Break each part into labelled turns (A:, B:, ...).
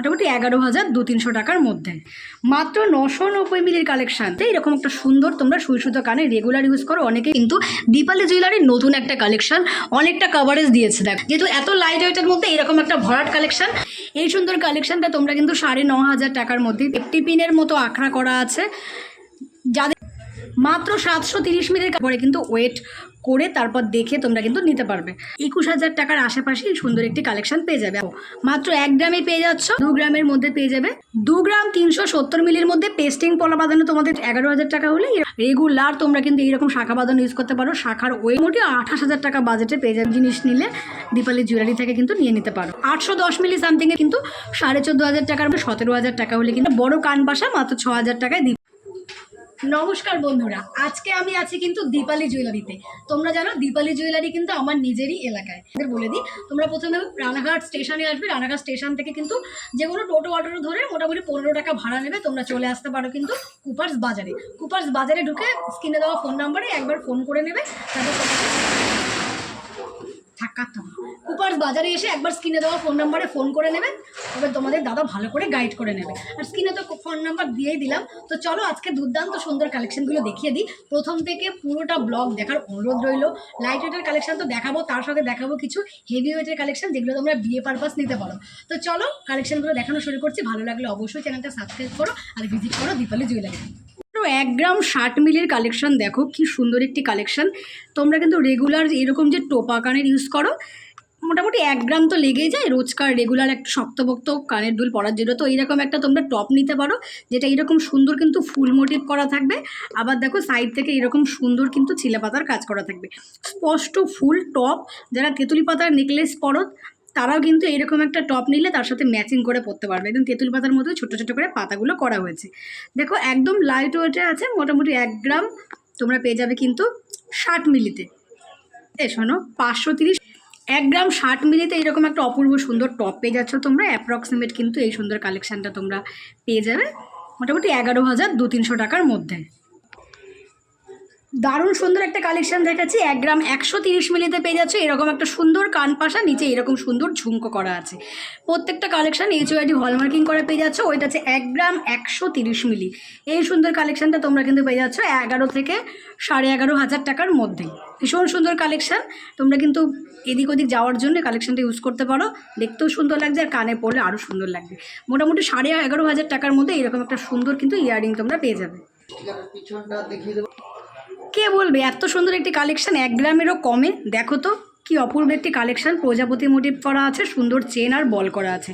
A: মোটামুটি এগারো হাজার দু তিনশো টাকার মধ্যে। মাত্র নশো নব্বই মিলির কালেকশন এরকম একটা সুন্দর তোমরা সুই সুতো কানে রেগুলার ইউজ করো। অনেকে কিন্তু দীপালি জুয়েলারির নতুন একটা কালেকশন অনেকটা কাভারেজ দিয়েছে। দেখ, যেহেতু এত লাইট ওয়েটের মধ্যে এরকম একটা ভরাট কালেকশন এই সুন্দর কালেকশনটা তোমরা কিন্তু সাড়ে ন হাজার টাকার মধ্যে একটি পিনের মতো আখড়া করা আছে। যাদের মাত্র সাতশো তিরিশ মিনিট পরে কিন্তু ওয়েট করে তারপর দেখে তোমরা কিন্তু নিতে পারবে। একুশ হাজার টাকার আশেপাশে সুন্দর একটি কালেকশন পেয়ে যাবে। মাত্র এক গ্রামে পেয়ে যাচ্ছ, দু গ্রামের মধ্যে পেয়ে যাবে। দু গ্রাম তিনশো সত্তর মিলির মধ্যে পেস্টিং পলা বাঁধানো তোমাদের এগারো হাজার টাকা হলে রেগুলার তোমরা কিন্তু এইরকম শাখা বাঁধানো ইউজ করতে পারো। শাখার ওই মোটে আঠাশ হাজার টাকা বাজেটে পেয়ে যাবে। জিনিস নিলে দীপালি জুয়েলারি থেকে কিন্তু নিয়ে নিতে পারো। আটশো দশ মিলি সামথিংয়ে কিন্তু সাড়ে চোদ্দ হাজার টাকার সতেরো হাজার টাকা হলে কিন্তু বড় কান বাসা মাত্র ছ হাজার টাকায় নমস্কার বন্ধুরা, আজকে আমি আছি কিন্তু দীপালি জুয়েলারিতে। তোমরা জানো, দীপালি জুয়েলারি কিন্তু আমার নিজেরই এলাকায়। বলে দিই, তোমরা প্রথমে রানাঘাট স্টেশনে আসবে, রানাঘাট স্টেশন থেকে কিন্তু যে কোনো টোটো অটো ধরে মোটামুটি পনেরো টাকা ভাড়া নেবে, তোমরা চলে আসতে পারো কিন্তু কুপার্স বাজারে। কুপার্স বাজারে ঢুকে স্ক্রিনে দেওয়া ফোন নাম্বারে একবার ফোন করে নেবে, তারপর তোমাকে থাক কুপার্স বাজারে এসে একবার স্ক্রিনে দেওয়া ফোন নাম্বারে ফোন করে নেবেন তবে তোমাদের দাদা ভালো করে গাইড করে নেবে। আর স্ক্রিনে তো ফোন নাম্বার দিয়েই দিলাম, তো চলো আজকে দুর্দান্ত সুন্দর কালেকশনগুলো দেখিয়ে দিই। প্রথম থেকে পুরোটা ব্লগ দেখার অনুরোধ রইল। লাইট ওয়েটের কালেকশন তো দেখাবো, তার সাথে দেখাবো কিছু হেভি ওয়েটের কালেকশন যেগুলো তোমরা বিয়ে পারপাস নিতে পারো। তো চলো কালেকশনগুলো দেখানো শুরু করছি, ভালো লাগলে অবশ্যই চ্যানেলটা সাবস্ক্রাইব করো আর ভিজিট করো দীপালি জুয়েলারি এক গ্রাম ষাট মিলির কালেকশন দেখো, কি সুন্দর একটি কালেকশন তোমরা কিন্তু রেগুলার এরকম যে টোপা কানের ইউজ করো, মোটামুটি এক গ্রাম তো লেগেই যায়, রোজকার রেগুলার একটা শক্তভক্ত কানের দুল পরার জন্য। তো এইরকম একটা তোমরা টপ নিতে পারো, যেটা এরকম সুন্দর কিন্তু ফুল মোটিভ করা থাকবে। আবার দেখো সাইড থেকে এরকম সুন্দর কিন্তু চিলা পাতার কাজ করা থাকবে। স্পষ্ট ফুল টপ যারা তেঁতুলি পাতার নেকলেস পরো তারাও কিন্তু এরকম একটা টপ নিলে তার সাথে ম্যাচিং করে পরতে পারবে। একদম তেঁতুল পাতার মতো ছোটো ছোটো করে পাতাগুলো করা হয়েছে। দেখো, একদম লাইট ওয়েটে আছে মোটামুটি এক গ্রাম, তোমরা পেয়ে যাবে কিন্তু ষাট মিলিতে। এ, শোনো, পাঁচশো তিরিশ, এক গ্রাম ষাট মিলিতে এরকম একটা অপূর্ব সুন্দর টপ পেয়ে যাচ্ছ তোমরা। অ্যাপ্রক্সিমেট কিন্তু এই সুন্দর কালেকশানটা তোমরা পেয়ে যাবে মোটামুটি এগারো হাজার দু তিনশো টাকার মধ্যে। দারুণ সুন্দর একটা কালেকশন দেখাচ্ছি। এক গ্রাম একশো তিরিশ মিলিতে পেয়ে যাচ্ছে। এরকম একটা সুন্দর কানপাশা নিচে এরকম সুন্দর ঝুমকো করা আছে। প্রত্যেকটা কালেকশন এইচ ওয়াইডি হলমার্কিং করে পেয়ে যাচ্ছ। ওইটা আছে এক গ্রাম একশো তিরিশ মিলি। এই সুন্দর কালেকশনটা তোমরা কিন্তু পেয়ে যাচ্ছ এগারো থেকে সাড়ে এগারো হাজার টাকার মধ্যেই ভীষণ সুন্দর কালেকশন তোমরা কিন্তু এদিক ওদিক যাওয়ার জন্য কালেকশনটা ইউজ করতে পারো। দেখতেও সুন্দর লাগছে আর কানে পড়লে আরও সুন্দর লাগবে। মোটামুটি সাড়ে এগারো হাজার টাকার মধ্যে এরকম একটা সুন্দর কিন্তু ইয়ারিং তোমরা পেয়ে যাবে।
B: পিছনটা দেখিয়ে দেবো।
A: কে বলবে? এত সুন্দর একটি কালেকশন এক গ্রামেরও কমে। দেখো তো, কি অপূর্ব একটি কালেকশন প্রজাপতি মোটিভ করা আছে, সুন্দর চেন আর বল করা আছে।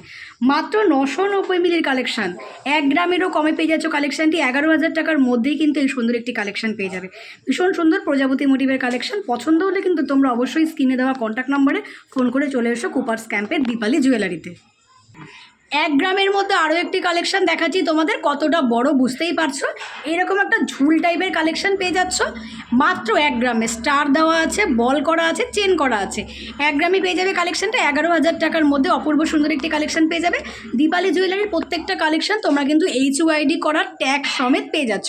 A: মাত্র নশো নব্বই মিলির কালেকশন এক গ্রামেরও কমে পেয়ে যাচ্ছ কালেকশনটি এগারো হাজার টাকার মধ্যেই কিন্তু এই সুন্দর একটি কালেকশন পেয়ে যাবে। ভীষণ সুন্দর প্রজাপতি মোটিভের কালেকশন পছন্দ হলে কিন্তু তোমরা অবশ্যই স্ক্রিনে দেওয়া কন্ট্যাক্ট নম্বরে ফোন করে চলে এসো কুপার্স ক্যাম্পের দীপালি জুয়েলারিতে এক গ্রামের মধ্যে আরও একটি কালেকশন দেখাচ্ছি, তোমাদের কতটা বড় বুঝতেই পারছ? এরকম একটা ঝুল টাইপের কালেকশন পেয়ে যাচ্ছ। মাত্র এক গ্রামে স্টার দেওয়া আছে বল করা আছে চেন করা আছে। এক গ্রামে পেয়ে যাবে কালেকশনটা এগারো হাজার টাকার মধ্যে অপূর্ব সুন্দর একটি কালেকশন পেয়ে যাবে। দীপালি জুয়েলারির প্রত্যেকটা কালেকশন তোমরা কিন্তু এইচ ওয়াইডি করার ট্যাগ সমেত পেয়ে যাচ্ছ।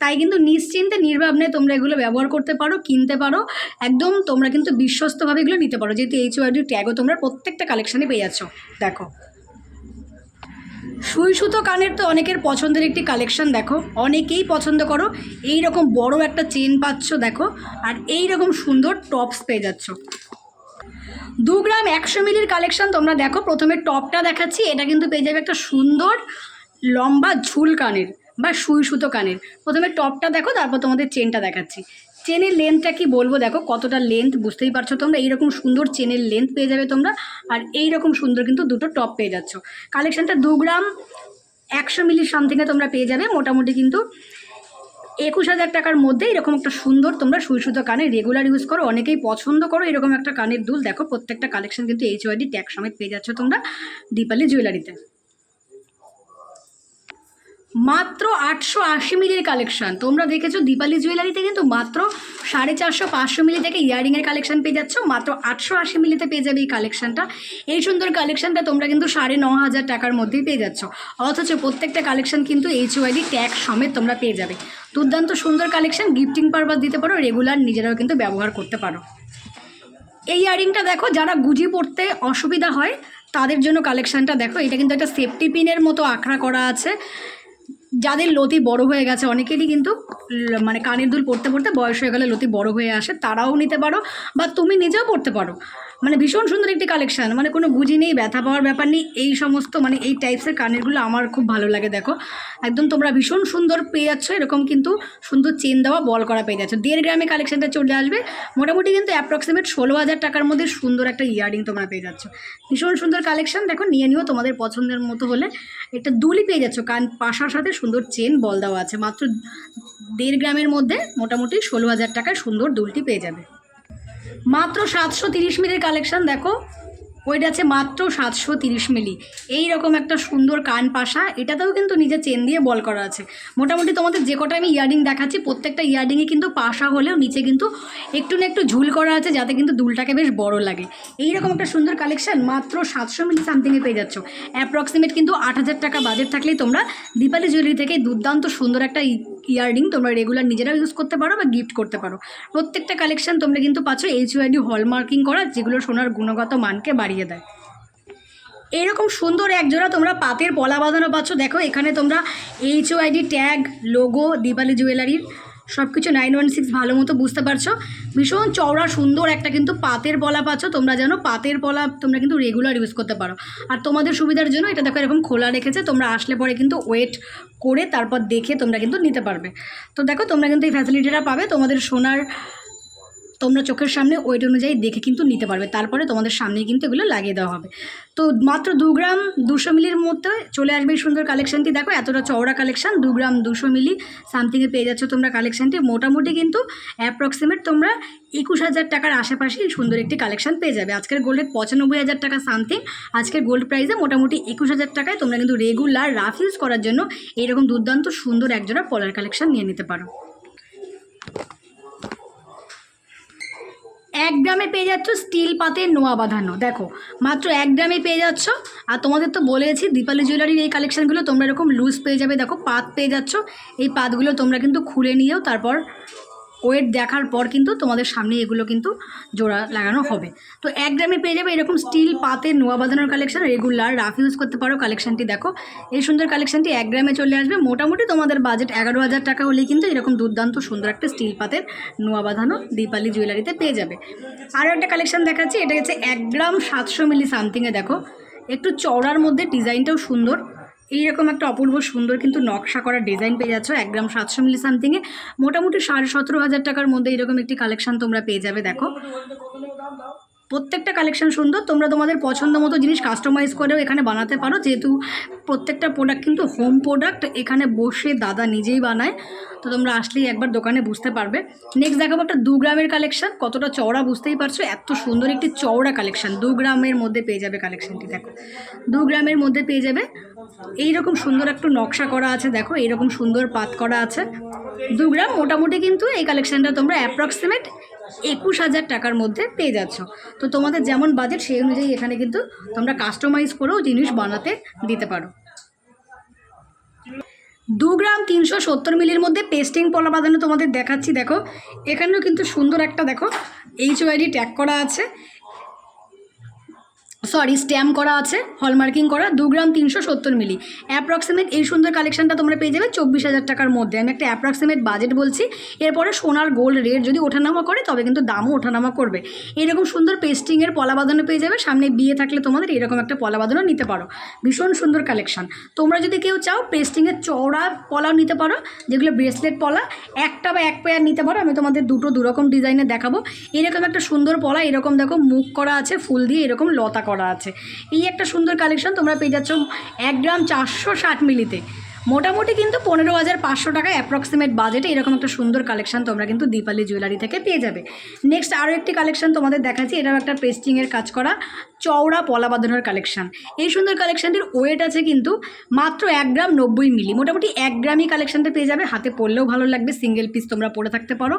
A: তাই কিন্তু নিশ্চিন্তে, নির্ভাবনে তোমরা এগুলো ব্যবহার করতে পারো, কিনতে পারো। একদম তোমরা কিন্তু বিশ্বস্তভাবে এগুলো নিতে পারো। যেহেতু এইচ ওয়াইডি ট্যাগও তোমরা প্রত্যেকটা কালেকশানে পেয়ে যাচ্ছ। দেখো। সুই সুতো কানের তো অনেকের পছন্দের একটি কালেকশন দেখো। অনেকেই পছন্দ করো। এই রকম বড় একটা চেন পাচ্ছ, দেখো। আর এই রকম সুন্দর টপস পেয়ে যাচ্ছ। দু গ্রাম একশো মিলির কালেকশন তোমরা দেখো। প্রথমে টপটা দেখাচ্ছি। এটা কিন্তু পেয়ে যাবে একটা সুন্দর লম্বা ঝুল কানের বা সুই সুতো কানের। প্রথমে টপটা দেখো, তারপর তোমাদের চেনটা দেখাচ্ছি। চেনের লেন্থটা কি বলব? দেখো, কতটা লেন্থ বুঝতেই পারছ তোমরা? এইরকম সুন্দর চেনের লেন্থ পেয়ে যাবে তোমরা। আর এই রকম সুন্দর কিন্তু দুটো টপ পেয়ে যাচ্ছ। কালেকশানটা দু গ্রাম, একশো মিলির সামথিংয়ে তোমরা পেয়ে যাবে। মোটামুটি কিন্তু একুশ হাজার টাকার মধ্যে এরকম একটা সুন্দর তোমরা সুই সুতো কানে রেগুলার ইউজ করো। অনেকেই পছন্দ করো এরকম একটা কানের দুল। দেখো, প্রত্যেকটা কালেকশন কিন্তু এইচ ওয়াইডি ট্যাগ সমেত পেয়ে যাচ্ছ তোমরা দীপালি জুয়েলারিতে মাত্র আটশো আশি মিলির কালেকশন। তোমরা দেখেছ দীপালি জুয়েলারিতে কিন্তু মাত্র সাড়ে চারশো, পাঁচশো মিলি থেকে ইয়ারিংয়ের কালেকশন পেয়ে যাচ্ছ। মাত্র আটশো আশি মিলিতে পেয়ে যাবে এই কালেকশনটা। এই সুন্দর কালেকশনটা তোমরা কিন্তু সাড়ে ন হাজার টাকার মধ্যেই পেয়ে যাচ্ছ। অথচ প্রত্যেকটা কালেকশন কিন্তু এইচ ওয়াইডি ট্যাগ সমেত তোমরা পেয়ে যাবে। দুর্দান্ত সুন্দর কালেকশন গিফটিং পারপাস দিতে পারো রেগুলার নিজেরাও কিন্তু ব্যবহার করতে পারো। এই ইয়ারিংটা দেখো, যারা গুজি পড়তে অসুবিধা হয়, তাদের জন্য কালেকশানটা দেখো। এটা কিন্তু একটা সেফটি পিনের মতো আঁকড়া করা আছে। যাদের লতি বড় হয়ে গেছে, অনেকেরই কিন্তু মানে কানের দুল পড়তে পড়তে বয়স হয়ে গেলে লতি বড় হয়ে আসে, তারাও নিতে পারো বা তুমি নিজেও পড়তে পারো। মানে ভীষণ সুন্দর একটি কালেকশান মানে কোনো বুঝি নেই, ব্যথা পাওয়ার ব্যাপার নেই, এই সমস্ত মানে এই টাইপসের কানেরগুলো আমার খুব ভালো লাগে, দেখো। একদম তোমরা ভীষণ সুন্দর পেয়ে যাচ্ছ, এরকম কিন্তু সুন্দর চেন দেওয়া বল করা পেয়ে যাচ্ছ। দেড় গ্রামে কালেকশানটা চলে আসবে, মোটামুটি কিন্তু অ্যাপ্রক্সিমেট ষোলো হাজার টাকার মধ্যে সুন্দর একটা ইয়ারিং তোমরা পেয়ে যাচ্ছ। ভীষণ সুন্দর কালেকশান দেখো, নিয়ে নিও তোমাদের পছন্দের মতো হলে। একটা দুলি পেয়ে যাচ্ছ কান পাশার সাথে সুন্দর চেন বল দেওয়া আছে, মাত্র দেড় গ্রামের মধ্যে মোটামুটি ষোলো হাজার টাকায় সুন্দর দুলটি পেয়ে যাবে। মাত্র সাতশো তিরিশ মিলির কালেকশান, দেখো। ওইটা আছে মাত্র সাতশো তিরিশ মিলি। এই রকম একটা সুন্দর কান পাশা, এটাতেও কিন্তু নিজে চেন দিয়ে বল করা আছে। মোটামুটি তোমাদের যে কটা আমি ইয়ারিং দেখাচ্ছি, প্রত্যেকটা ইয়ারিংয়ে কিন্তু পাশা হলেও নিচে কিন্তু একটু না একটু ঝুল করা আছে, যাতে কিন্তু দুলটাকে বেশ বড় লাগে। এই রকম একটা সুন্দর কালেকশন, মাত্র সাতশো মিলি সামথিংয়ে পেয়ে যাচ্ছ। অ্যাপ্রক্সিমেট কিন্তু আট হাজার টাকা বাজেট থাকলেই তোমরা দীপালি জুয়েলারি থেকে দুর্দান্ত সুন্দর একটা ইয়াররিং তোমরা রেগুলার নিজেরাও ইউজ করতে পারো বা গিফট করতে পারো। প্রত্যেকটা কালেকশন তোমরা কিন্তু পাচ্ছ এইচ ইউআইডি হলমার্কিং করা, যেগুলো সোনার গুণগত মানকে বাড়িয়ে দেয়। এরকম সুন্দর একজোড়া তোমরা পাতের পলা বাঁধানো পাচ্ছ। দেখো এখানে তোমরা H ID tag logo Dipali জুয়েলারির সব কিছু নাইন ওয়ান সিক্স ভালো মতো বুঝতে পারছ। ভীষণ চওড়া, সুন্দর একটা কিন্তু পাতের পলা পাচ্ছ। তোমরা জানো পাতের পলা তোমরা কিন্তু রেগুলার ইউজ করতে পারো। আর তোমাদের সুবিধার জন্য এটা দেখো এরকম খোলা রেখেছে। তোমরা আসলে পরে কিন্তু ওয়েট করে তারপর দেখে তোমরা কিন্তু নিতে পারবে। তো দেখো তোমরা কিন্তু এই ফ্যাসিলিটিটা পাবে। তোমাদের সোনার তোমরা চোখের সামনে ওয়েট অনুযায়ী দেখে কিন্তু নিতে পারবে। তারপরে তোমাদের সামনেই কিন্তু এগুলো লাগিয়ে দেওয়া হবে। তো মাত্র দু গ্রাম দুশো মিলির মধ্যে চলে আসবে এই সুন্দর কালেকশানটি। দেখো, এতটা চওড়া কালেকশান, দু গ্রাম দুশো মিলি সামথিংয়ে পেয়ে যাচ্ছ তোমরা কালেকশানটি। মোটামুটি কিন্তু অ্যাপ্রক্সিমেট তোমরা একুশ হাজার টাকার আশেপাশে সুন্দর একটি কালেকশান পেয়ে যাবে। আজকের গোল্ডের পঁচানব্বই হাজার টাকা সামথিং আজকের গোল্ড প্রাইসে মোটামুটি একুশ হাজার টাকায় তোমরা কিন্তু রেগুলার রাফ ইউজ করার জন্য এইরকম দুর্দান্ত সুন্দর একজোড়া পলার কালেকশান নিয়ে নিতে পারো। এক গ্রামে পেয়ে যাচ্ছ স্টিল পাতের নোয়া বাঁধানো। দেখো, মাত্র এক গ্রামে পেয়ে যাচ্ছ। আর তোমাদের তো বলেছি, দীপালি জুয়েলারির এই কালেকশানগুলো তোমরা এরকম লুজ পেয়ে যাবে। দেখো, পাত পেয়ে যাচ্ছ। এই পাতগুলো তোমরা কিন্তু খুলে নিয়েও তারপর ওয়েট দেখার পর কিন্তু তোমাদের সামনে এগুলো কিন্তু জোড়া লাগানো হবে। তো এক গ্রামে পেয়ে যাবে এরকম স্টিল পাতের নোয়া বাঁধানোর কালেকশন রেগুলার রাফ ইউজ করতে পারো কালেকশনটি দেখো। এই সুন্দর কালেকশনটি এক গ্রামে চলে আসবে। মোটামুটি তোমাদের বাজেট এগারো হাজার টাকা হলেই কিন্তু এরকম দুর্দান্ত সুন্দর একটা স্টিল পাতের নোয়া বাঁধানো দীপালি জুয়েলারিতে পেয়ে যাবে। আরও একটা কালেকশন দেখাচ্ছি, এটা হচ্ছে এক গ্রাম সাতশো মিলি সামথিংয়ে দেখো। একটু চওড়ার মধ্যে ডিজাইনটাও সুন্দর। এইরকম একটা অপূর্ব সুন্দর কিন্তু নকশা করা ডিজাইন পেয়ে যাচ্ছ, এক গ্রাম সাতশো মিলি সামথিংয়ে মোটামুটি সাড়ে সতেরো হাজার টাকার মধ্যে এরকম একটি কালেকশন তোমরা পেয়ে যাবে, দেখো। প্রত্যেকটা কালেকশন সুন্দর, তোমরা তোমাদের পছন্দ মতো জিনিস কাস্টমাইজ করেও এখানে বানাতে পারো। যেহেতু প্রত্যেকটা প্রোডাক্ট কিন্তু হোম প্রোডাক্ট এখানে বসে দাদা নিজেই বানায়। তো তোমরা আসলেই একবার দোকানে বুঝতে পারবে। নেক্সট দেখাবো একটা দু গ্রামের কালেকশন কতটা চওড়া বুঝতেই পারছ? এত সুন্দর একটি চওড়া কালেকশন দু গ্রামের মধ্যে পেয়ে যাবে কালেকশনটি দেখো। দু গ্রামের মধ্যে পেয়ে যাবে এইরকম সুন্দর একটু নকশা করা আছে, দেখো, এইরকম সুন্দর পাত করা আছে। দু গ্রাম মোটামুটি কিন্তু এই কালেকশনটা তোমরা অ্যাপ্রক্সিমেট একুশ হাজার টাকার মধ্যে পেয়ে যাচ্ছ। তো তোমাদের যেমন বাজেট সেই অনুযায়ী এখানে কিন্তু তোমরা কাস্টমাইজ করেও জিনিস বানাতে দিতে পারো। দু গ্রাম তিনশো সত্তর মিলির মধ্যে পেস্টিং পলা বাঁধানো তোমাদের দেখাচ্ছি, দেখো। এখানেও কিন্তু সুন্দর একটা, দেখো এইচ ওয়াইডি ট্যাগ করা আছে। সরি স্ট্যাম্প করা আছে হলমার্কিং করা, দু গ্রাম তিনশো সত্তর মিলি অ্যাপ্রক্সিমেট এই সুন্দর কালেকশনটা তোমরা পেয়ে যাবে চব্বিশ হাজার টাকার মধ্যে। আমি একটা অ্যাপ্রক্সিমেট বাজেট বলছি, এরপরে সোনার গোল্ড রেট যদি ওঠানামা করে, তবে কিন্তু দামও ওঠানামা করবে। এরকম সুন্দর পেস্টিংয়ের পলা বাঁধানো পেয়ে যাবে, সামনে বিয়ে থাকলে তোমাদের এরকম একটা পলা বাঁধানো নিতে পারো। ভীষণ সুন্দর কালেকশন তোমরা যদি কেউ চাও পেস্টিংয়ের চওড়া পলাও নিতে পারো, যেগুলো ব্রেসলেট পলা, একটা বা এক পেয়ার নিতে পারো, আমি তোমাদের দুটো দুরকম ডিজাইনে দেখাবো। এরকম একটা সুন্দর পলা, এরকম দেখো মুখ করা আছে, ফুল দিয়ে এরকম লতা করা। আছে। এই একটা সুন্দর কালেকশন তোমরা পেয়ে যাচ্ছ এক গ্রাম চারশো ষাট মিলিতে। মোটামুটি কিন্তু পনেরো হাজার পাঁচশো টাকা অ্যাপ্রক্সিমেট বাজেটে এরকম একটা সুন্দর কালেকশন তোমরা কিন্তু দীপালি জুয়েলারি থেকে পেয়ে যাবে। নেক্সট আরও একটি কালেকশন তোমাদের দেখাচ্ছি, এটাও একটা পেস্টিংয়ের কাজ করা চওড়া পলা বাঁধানোর কালেকশন এই সুন্দর কালেকশনটির ওয়েট আছে কিন্তু মাত্র এক গ্রাম নব্বই মিলি। মোটামুটি এক গ্রামই কালেকশনটা পেয়ে যাবে, হাতে পরলেও ভালো লাগবে সিঙ্গেল পিস তোমরা পরে থাকতে পারো।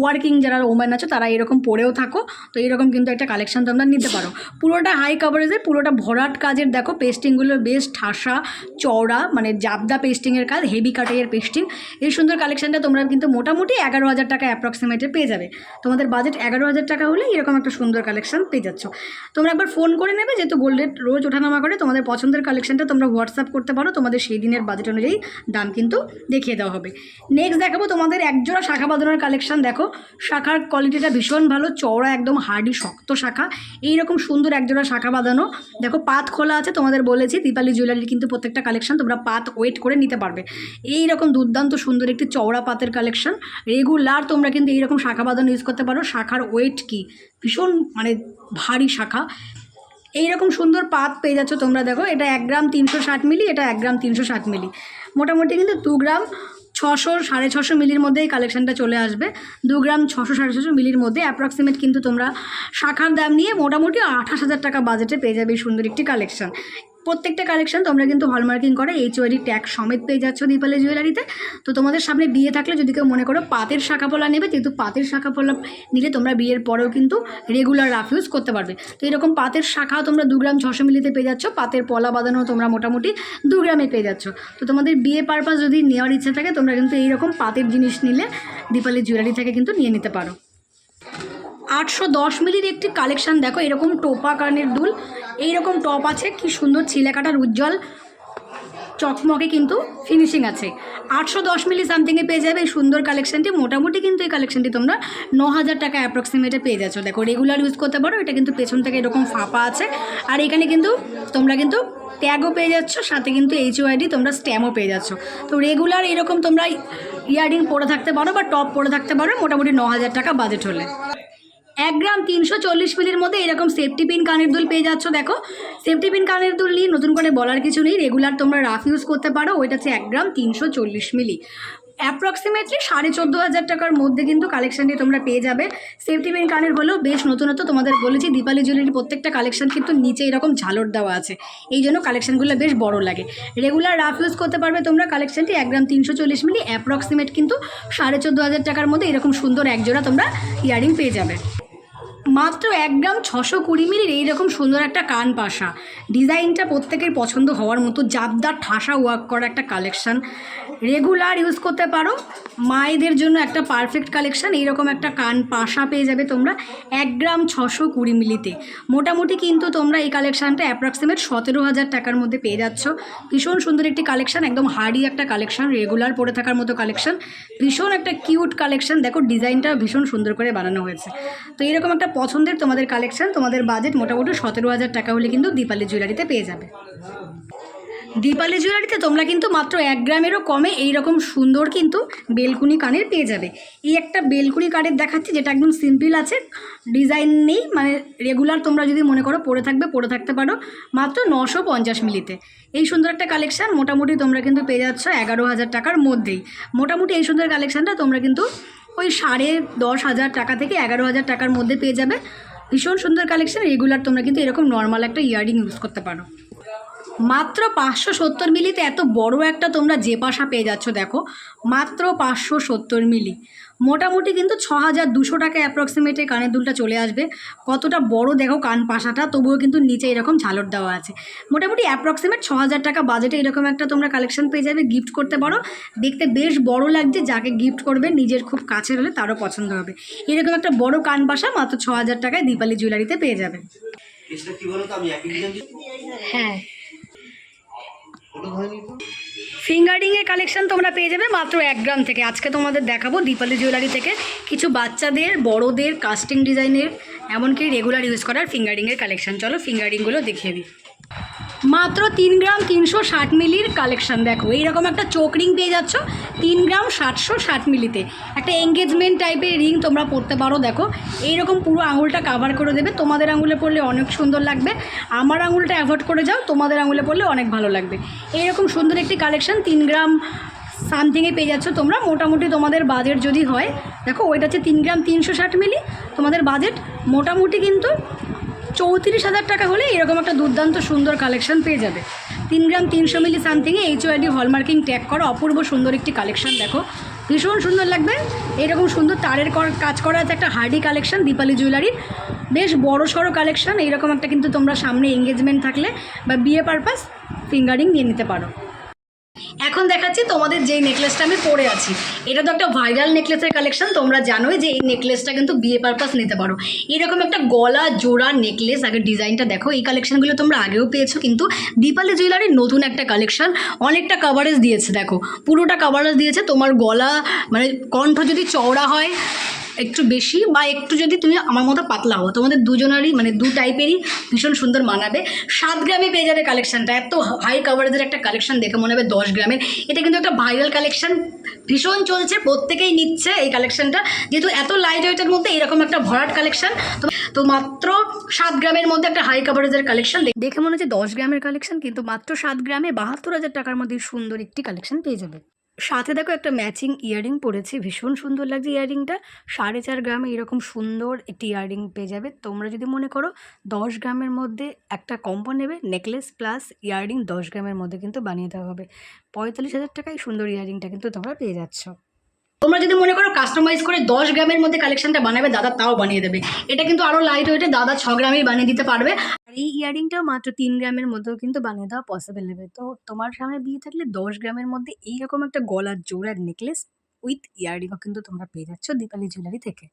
A: ওয়ার্কিং যারা ওম্যান আছো তারা এরকম পরেও থাকো, তো এরকম কিন্তু একটা কালেকশন তোমরা নিতে পারো। পুরোটা হাই কাভারেজের পুরোটা ভরাট কাজের, দেখো পেস্টিংগুলো বেশ ঠাসা, চওড়া মানে জাবদা পেস্টিংয়ের কাজ হেভি কাটাইয়ের পেস্টিং এই সুন্দর কালেকশনটা তোমরা কিন্তু মোটামুটি এগারো হাজার টাকা অ্যাপ্রক্সিমেটে পেয়ে যাবে। তোমাদের বাজেট এগারো হাজার টাকা হলে এরকম একটা সুন্দর কালেকশন পেয়ে যাচ্ছ। তোমরা একবার ফোন করে নেবে যেহেতু গোল্ডের রোজ ওঠানামা করে, তোমাদের পছন্দের কালেকশনটা তোমরা হোয়াটসঅ্যাপ করতে পারো, তোমাদের সেই দিনের বাজেট অনুযায়ী দাম কিন্তু দেখিয়ে দেওয়া হবে। নেক্সট দেখাবো তোমাদের একজোড়া শাখা বাঁধানোর কালেকশন দেখো। শাখার কোয়ালিটিটা ভীষণ ভালো, চওড়া একদম হার্ডি শক্ত শাখা। এইরকম সুন্দর একজোড়া শাখা বাঁধানো। দেখো, পাত খোলা আছে, তোমাদের বলেছি, দীপালি জুয়েলারির কিন্তু প্রত্যেকটা কালেকশন তোমরা পাত ওয়েট করে নিতে পারবে। এই রকম দুর্দান্ত সুন্দর একটি চওড়া পাতের কালেকশন রেগুলার তোমরা কিন্তু এইরকম শাখা বাঁধানো ইউজ করতে পারো। শাখার ওয়েট কি? ভীষণ মানে ভারী শাখা। এইরকম সুন্দর পাত পেয়ে যাচ্ছ তোমরা দেখো, এটা এক গ্রাম তিনশো ষাট মিলি, এটা এক গ্রাম তিনশো ষাট মিলি। মোটামুটি কিন্তু দু গ্রাম ছশো, সাড়ে ছশো মিলির মধ্যে এই কালেকশানটা চলে আসবে। দু গ্রাম ছশো, সাড়ে ছশো মিলির মধ্যে অ্যাপ্রক্সিমেট কিন্তু তোমরা শাখার দাম নিয়ে মোটামুটি আঠাশ হাজার টাকা বাজেটে পেয়ে যাবে এই সুন্দর একটি কালেকশন প্রত্যেকটা কালেকশন তোমরা কিন্তু হলমার্কিং করে এইচ ওয়ারি ট্যাগ সমেত পেয়ে যাচ্ছ দীপালি জুয়েলারিতে তো তোমাদের সামনে বিয়ে থাকলে যদি কেউ মনে করো পাতের শাখা নেবে যেহেতু পাতের শাখা নিলে তোমরা বিয়ের পরেও কিন্তু রেগুলার রাফ ইউজ করতে পারবে। তো এরকম পাতের শাখা তোমরা দু গ্রাম ছশো মিলিতে পেয়ে যাচ্ছ, পাতের পলা বাঁধানো তোমরা মোটামুটি দু গ্রামে পেয়ে যাচ্ছ। তো তোমাদের বিয়ে পারপাস যদি নেওয়ার ইচ্ছা থাকে, তোমরা কিন্তু এইরকম পাতের জিনিস নিলে দীপালি জুয়েলারি থেকে কিন্তু নিয়ে নিতে পারো। আটশো দশ মিলির একটি কালেকশন, দেখো, এরকম টোপা কানের দুল। এইরকম টপ আছে, কি সুন্দর ছিলেকাটার উজ্জ্বল, চকমকে কিন্তু ফিনিশিং আছে। আটশো দশ মিলি সামথিংয়ে পেয়ে যাবে এই সুন্দর কালেকশনটি। মোটামুটি কিন্তু এই কালেকশনটি তোমরা ন হাজার টাকা অ্যাপ্রক্সিমেটে পেয়ে যাচ্ছ। দেখো রেগুলার ইউজ করতে পারো, এটা কিন্তু পেছন থেকে এরকম ফাঁপা আছে। আর এখানে কিন্তু তোমরা কিন্তু ট্যাগও পেয়ে যাচ্ছ, সাথে কিন্তু এইচ ওয়াইডি তোমরা স্ট্যামও পেয়ে যাচ্ছ। তো রেগুলার এরকম তোমরা ইয়ারিং পরে থাকতে পারো বা টপ পরে থাকতে পারো, মোটামুটি ন হাজার টাকা বাজেট হলে। এক গ্রাম তিনশো চল্লিশ মিলির মধ্যে এরকম সেফটি পিন কানের দুল পেয়ে যাচ্ছ, দেখো। সেফটি পিন কানের দুল নিয়ে নতুন করে বলার কিছু নেই। রেগুলার তোমরা রাফ ইউজ করতে পারো, ওইটা হচ্ছে এক গ্রাম তিনশো চল্লিশ মিলি। অ্যাপ্রক্সিমেটলি সাড়ে চোদ্দ হাজার টাকার মধ্যে কিন্তু কালেকশানটি তোমরা পেয়ে যাবে। সেফটি পিন কানের হলেও বেশ নতুনত্ব তোমাদের বলেছি। দীপালি জুয়েলারির প্রত্যেকটা কালেকশন কিন্তু নিচে এরকম ঝালর দেওয়া আছে। এই জন্য কালেকশানগুলো বেশ বড় লাগে। রেগুলার রাফ ইউজ করতে পারবে তোমরা। কালেকশানটি এক গ্রাম তিনশো চল্লিশ মিলি। অ্যাপ্রক্সিমেট কিন্তু সাড়ে চোদ্দ হাজার টাকার মধ্যে এরকম সুন্দর একজোড়া তোমরা ইয়ারিং পেয়ে যাবে। মাত্র এক গ্রাম ছশো কুড়ি মিলির এইরকম সুন্দর একটা কান পাশা ডিজাইনটা প্রত্যেকের পছন্দ হওয়ার মতো জাবদার ঠাসা ওয়ার্ক করা একটা কালেকশান রেগুলার ইউজ করতে পারো। মায়েদের জন্য একটা পারফেক্ট কালেকশন এইরকম একটা কান পাশা পেয়ে যাবে তোমরা এক গ্রাম ছশো কুড়ি মিলিতে মোটামুটি কিন্তু তোমরা এই কালেকশানটা অ্যাপ্রক্সিমেট সতেরো হাজার টাকার মধ্যে পেয়ে যাচ্ছ। ভীষণ সুন্দর একটি কালেকশন একদম হার্ডি একটা কালেকশন রেগুলার পরে থাকার মতো কালেকশন ভীষণ একটা কিউট কালেকশন দেখো, ডিজাইনটা ভীষণ সুন্দর করে বানানো হয়েছে। তো এরকম একটা পছন্দের তোমাদের কালেকশান তোমাদের বাজেট মোটামুটি সতেরো হাজার টাকা হলে কিন্তু দীপালি জুয়েলারিতে পেয়ে যাবে। দীপালি জুয়েলারিতে তোমরা কিন্তু মাত্র এক গ্রামেরও কমে এই রকম সুন্দর কিন্তু বেলকুনি কানের পেয়ে যাবে। এই একটা বেলকুনি কানের দেখাচ্ছি যেটা একদম সিম্পল আছে ডিজাইন নেই মানে রেগুলার তোমরা যদি মনে করো পরে থাকবে, পরে থাকতে পারো, মাত্র নশো পঞ্চাশ মিলিতে। এই সুন্দর একটা কালেকশান মোটামুটি তোমরা কিন্তু পেয়ে যাচ্ছ এগারো হাজার টাকার মধ্যেই। মোটামুটি এই সুন্দর কালেকশানটা তোমরা কিন্তু ওই সাড়ে দশ হাজার টাকা থেকে এগারো হাজার টাকার মধ্যে পেয়ে যাবে। ভীষণ সুন্দর কালেকশন রেগুলার তোমরা কিন্তু এরকম নর্মাল একটা ইয়ারিং ইউজ করতে পারো। মাত্র পাঁচশো সত্তর মিলিতে এত বড় একটা তোমরা যে পাশা পেয়ে যাচ্ছ, দেখো। মাত্র পাঁচশো সত্তর মিলি। মোটামুটি কিন্তু ছ হাজার দুশো টাকা অ্যাপ্রক্সিমেটে কানের দুলটা চলে আসবে। কতটা বড় দেখো কান পাশাটা তবুও কিন্তু নিচে এরকম ঝালর দেওয়া আছে। মোটামুটি অ্যাপ্রক্সিমেট ছ হাজার টাকা বাজেটে এরকম একটা তোমরা কালেকশন পেয়ে যাবে গিফট করতে পারো। দেখতে বেশ বড় লাগছে যাকে গিফট করবে নিজের খুব কাছের হলে তারও পছন্দ হবে। এরকম একটা বড় কান পাশা মাত্র ছ হাজার টাকায় দীপালি জুয়েলারিতে পেয়ে যাবে। হ্যাঁ। ফিঙ্গারিংয়ের কালেকশন তোমরা পেয়ে যাবে মাত্র এক গ্রাম থেকে। আজকে তোমাদের দেখাবো দীপালি জুয়েলারি থেকে কিছু বাচ্চাদের, বড়দের কাস্টিং ডিজাইনের এমনকি রেগুলার ইউজ করার ফিঙ্গারিংয়ের কালেকশন চলো ফিঙ্গারিংগুলো দেখিয়ে দিই। মাত্র তিন গ্রাম তিনশো ষাট মিলির কালেকশন দেখো। এইরকম একটা চোখ রিং পেয়ে যাচ্ছ, তিন গ্রাম সাতশো ষাট মিলিতে। একটা এঙ্গেজমেন্ট টাইপের রিং তোমরা পরতে পারো, দেখো। এইরকম পুরো আঙুলটা কাভার করে দেবে। তোমাদের আঙুলে পরলে অনেক সুন্দর লাগবে। আমার আঙুলটা অ্যাভয়েড করে যাও, তোমাদের আঙুলে পরলে অনেক ভালো লাগবে। এইরকম সুন্দর একটি কালেকশান তিন গ্রাম সামথিংয়ে পেয়ে যাচ্ছ তোমরা। মোটামুটি তোমাদের বাজেট যদি হয়, দেখো, ওইটা হচ্ছে তিন গ্রাম তিনশো ষাট মিলি। তোমাদের বাজেট মোটামুটি কিন্তু চৌত্রিশ হাজার টাকা হলে এরকম একটা দুর্দান্ত সুন্দর কালেকশন পেয়ে যাবে। তিন গ্রাম তিনশো মিলি সামথিংয়ে এইচ ওয়াইডি হলমার্কিং ট্যাগ করা অপূর্ব সুন্দর একটি কালেকশন দেখো। ভীষণ সুন্দর লাগবে। এরকম সুন্দর তারের কাজ করা আছে একটা হার্ডি কালেকশন দীপালি জুয়েলারির বেশ বড় সড়ো কালেকশন এইরকম একটা কিন্তু তোমরা সামনে এঙ্গেজমেন্ট থাকলে বা বিয়ে পারপাস ফিঙ্গারিং নিয়ে নিতে পারো। এখন দেখাচ্ছি তোমাদের যেই নেকলেসটা আমি পরে আছি। এটা তো একটা ভাইরাল নেকলেসের কালেকশন তোমরা জানোই যে এই নেকলেসটা কিন্তু বিয়ে পারপাস নিতে পারো। এরকম একটা গলা জোড়া নেকলেস আগে ডিজাইনটা দেখো, এই কালেকশনগুলো তোমরা আগেও পেয়েছ, কিন্তু দীপালি জুয়েলারির নতুন একটা কালেকশন অনেকটা কাভারেজ দিয়েছে, দেখো। পুরোটা কাভারেজ দিয়েছে, তোমার গলা মানে কণ্ঠ যদি চওড়া হয় একটু বেশি বা একটু যদি তুমি আমার মতো পাতলা হও, তোমাদের দুজনেরই মানে দু টাইপেরই ভীষণ সুন্দর মানাবে। সাত গ্রামে পেয়ে যাবে কালেকশনটা এত হাই কাভারেজের একটা কালেকশন দেখে মনে হবে দশ গ্রামের। এটা কিন্তু একটা ভাইরাল কালেকশন ভীষণ চলছে, প্রত্যেকেই নিচ্ছে এই কালেকশনটা যেহেতু এত লাইট ওয়েটের মধ্যে এরকম একটা ভরাট কালেকশন তো মাত্র সাত গ্রামের মধ্যে একটা হাই কাভারেজের কালেকশন দেখে মনে হচ্ছে দশ গ্রামের কালেকশন কিন্তু মাত্র সাত গ্রামে বাহাত্তর হাজার টাকার মধ্যে সুন্দর একটি কালেকশন পেয়ে যাবে। সাথে দেখো একটা ম্যাচিং ইয়াররিং পরেছি, ভীষণ সুন্দর লাগছে ইয়াররিংটা সাড়ে চার গ্রামে এরকম সুন্দর একটি ইয়াররিং পেয়ে যাবে। তোমরা যদি মনে করো দশ গ্রামের মধ্যে একটা কম্বো নেবে নেকলেস প্লাস ইয়াররিং দশ গ্রামের মধ্যে কিন্তু বানিয়ে দেওয়া হবে। পঁয়তাল্লিশ হাজার টাকায় সুন্দর ইয়াররিংটা কিন্তু তোমরা পেয়ে যাচ্ছ। তোমরা যদি মনে করো কাস্টমাইজ করে দশ গ্রামের মধ্যে কালেকশনটা বানাবে, দাদা তাও বানিয়ে দেবে। এটা কিন্তু আরও লাইট ওয়েটে দাদা ছ গ্রামেই বানিয়ে দিতে পারবে। এই ইয়াররিংটাও মাত্র তিন গ্রামের মধ্যেও কিন্তু বানিয়ে দেওয়া পসিবল হবে। তো তোমার সামনে বিয়ে থাকলে দশ গ্রামের মধ্যে এইরকম একটা গলার জোড়ার নেকলেস উইথ ইয়াররিংও কিন্তু তোমরা পেয়ে যাচ্ছ দীপালি জুয়েলারি থেকে।